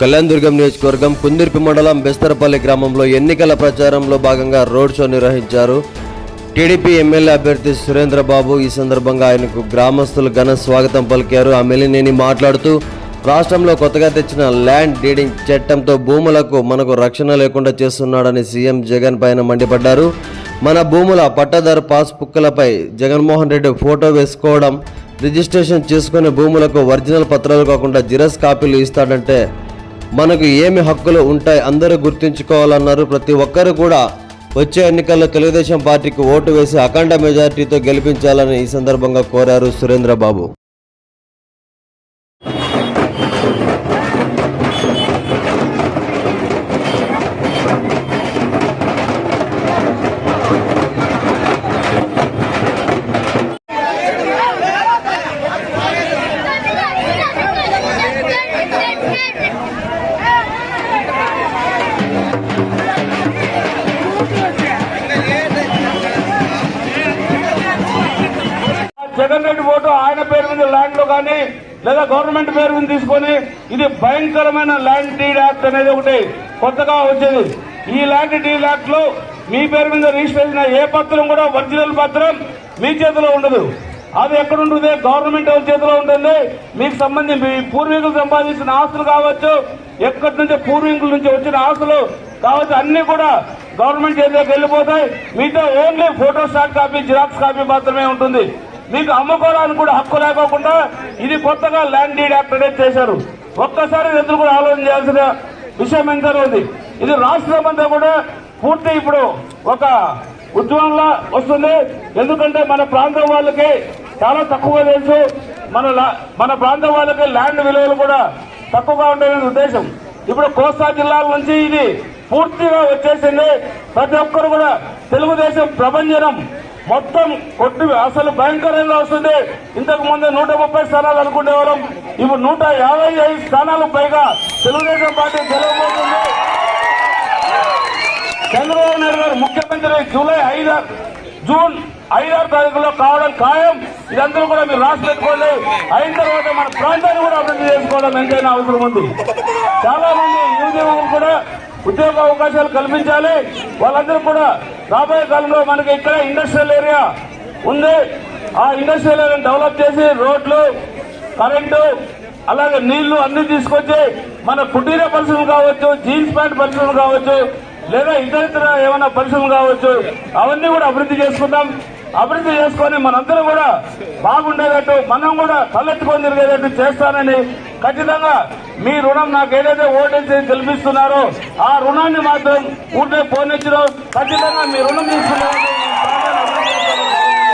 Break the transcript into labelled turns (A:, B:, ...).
A: కళ్యాణదుర్గం నియోజకవర్గం కుందిర్పి మండలం బెస్తరపల్లి గ్రామంలో ఎన్నికల ప్రచారంలో భాగంగా రోడ్ షో నిర్వహించారు. టీడీపీ ఎమ్మెల్యే అభ్యర్థి సురేంద్రబాబు ఈ సందర్భంగా ఆయనకు గ్రామస్తులు ఘన స్వాగతం పలికారు. ఆ మెలినేని మాట్లాడుతూ రాష్ట్రంలో కొత్తగా తెచ్చిన ల్యాండ్ డీడింగ్ చట్టంతో భూములకు మనకు రక్షణ లేకుండా చేస్తున్నాడని సీఎం జగన్ పైన మండిపడ్డారు. మన భూముల పట్టదారు పాస్బుక్లపై జగన్మోహన్ రెడ్డి ఫోటో వేసుకోవడం రిజిస్ట్రేషన్ చేసుకునే భూములకు ఒరిజినల్ పత్రాలు కాకుండా జిరస్ కాపీలు ఇస్తాడంటే మనకు ఏమి హక్కులు ఉంటాయి అందరూ గుర్తుంచుకోవాలన్నారు. ప్రతి ఒక్కరు కూడా వచ్చే ఎన్నికల్లో తెలుగుదేశం పార్టీకి ఓటు వేసి అఖండ మెజార్టీతో గెలిపించాలని ఈ సందర్భంగా కోరారు సురేంద్రబాబు.
B: జగన్ రెడ్డి ఓటు ఆయన పేరు మీద ల్యాండ్లో కానీ లేదా గవర్నమెంట్ పేరు మీద తీసుకొని ఇది భయంకరమైన ల్యాండ్ డీడ్ యాక్ట్ అనేది ఒకటి కొత్తగా వచ్చేది. ఈ ల్యాండ్ డీడ్ యాక్ట్లో మీ పేరు మీద రిజిస్టర్ చేసిన ఏ పత్రం కూడా ఒరిజినల్ పత్రం మీ చేతిలో ఉండదు. అది ఎక్కడ ఉంటుంది గవర్నమెంట్ ఎవరి చేతిలో ఉంటుంది? మీకు సంబంధించి మీ పూర్వీకులు సంపాదించిన ఆస్తులు కావచ్చు ఎక్కడి నుంచి పూర్వీకుల నుంచి వచ్చిన ఆస్తులు కావచ్చు అన్ని కూడా గవర్నమెంట్ చేతిలోకి వెళ్ళిపోతాయి మీతో only photostat copy xerox copy మాత్రమే ఉంటుంది. మీకు అమ్ముకోవడానికి కూడా హక్కు లేకోకుండా ఇది కొత్తగా ల్యాండ్ డీడ్ యాక్ట్ అనేది చేశారు. ఒక్కసారి రైతులు కూడా ఆలోచన చేయాల్సిన విషయం ఎంత ఉంది ఇది రాష్ట్రం అంతా కూడా పూర్తి ఇప్పుడు ఒక ఉద్యమంలా వస్తుంది. ఎందుకంటే మన ప్రాంతం వాళ్ళకి చాలా తక్కువ తెలుసు. మన లా- మన ప్రాంతం వాళ్ళకి ల్యాండ్ విలువలు కూడా తక్కువగా ఉండే ఉద్దేశం. ఇప్పుడు కోస్తా జిల్లాల నుంచి ఇది పూర్తిగా వచ్చేసింది. ప్రతి ఒక్కరు కూడా తెలుగుదేశం ప్రభంజనం. మొత్తం కొట్టు అసలు భయంకరంగా వస్తుంది. ఇంతకు ముందు నూట ముప్పై స్థానాలు అనుకునేవాళ్ళం ఇప్పుడు నూట యాభై ఐదు స్థానాలు పైగా తెలుగుదేశం పార్టీ గెలవబోతుంది. చంద్రబాబు నాయుడు గారు ముఖ్యమంత్రి జూలై ఐదు జూన్ ఐదారు తారీఖులో కావడం ఖాయం. ఇదంతా కూడా మీరు రాసి పెట్టుకోండి. అయిన తర్వాత మన ప్రాంతాన్ని కూడా అభివృద్ధి చేసుకోవడం ఎంతైనా అవసరం ఉంది. చాలా మంది యువజనులు కూడా ఉద్యోగ అవకాశాలు కల్పించాలి. వాళ్ళందరూ కూడా రాబోయే కాలంలో మనకి ఇక్కడ ఇండస్ట్రియల్ ఏరియా ఉంది. ఆ ఇండస్ట్రియల్ ఏరియాని డెవలప్ చేసి రోడ్లు కరెంటు అలాగే నీళ్ళు అన్ని తీసుకొచ్చి మన కుటీర పరిశ్రమలు కావచ్చు జీన్స్ ప్యాంట్ పరిశ్రమలు కావచ్చు లేదా ఇతరితర ఏమైనా పరిశ్రమలు కావచ్చు అవన్నీ కూడా అభివృద్ధి చేసుకుందాం. అభివృద్ధి చేసుకొని మనందరం కూడా బాగుండేటట్టు మనం కూడా తలెత్తుకొని తిరిగేటట్టు చేస్తానని ఖచ్చితంగా మీ రుణం నాకు ఏదైతే ఓటేసి గెలిపిస్తున్నారో ఆ రుణాన్ని మాత్రం ఊటే పోనిచ్చడం ఖచ్చితంగా మీ రుణం తీసుకున్నారు